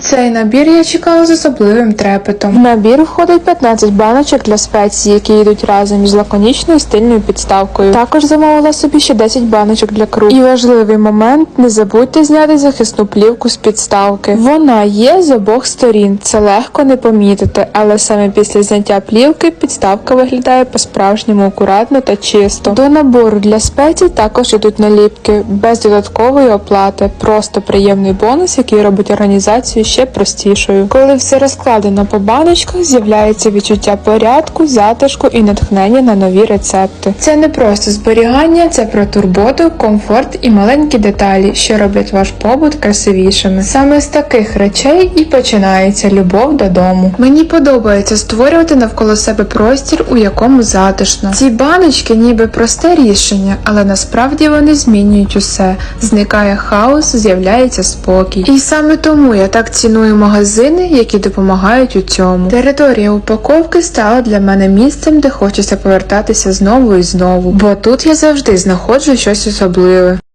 Цей набір я чекала з особливим В трепетом. набір входить 15 баночок для спецій, які йдуть разом із лаконічною стильною підставкою. Також замовила собі ще 10 баночок для круг. І важливий момент: не забудьте зняти захисну плівку з підставки. Вона є з обох сторін, це легко не помітити, але саме після зняття плівки підставка виглядає по-справжньому акуратно та чисто. До набору для спецій також ідуть наліпки без додаткової оплати. Просто приємний бонус, який робить організацію ще простішою. Коли все розкладено по баночках, з'являється відчуття порядку, затишку і натхнення на нові рецепти. Це не просто зберігання, це про турботу, комфорт і маленькі деталі, що роблять ваш побут красивішими. Саме з таких речей і починається любов додому. Мені подобається створювати навколо себе простір, у якому затишно. Ці баночки ніби просте рішення, але насправді вони змінюють усе. Зникає хаос, з'являється спокій. І саме тому я так ціную магазини, які допомагають у цьому. Територія упаковки стала для мене місцем, де хочеться повертатися знову і знову, бо тут я завжди знаходжу щось особливе.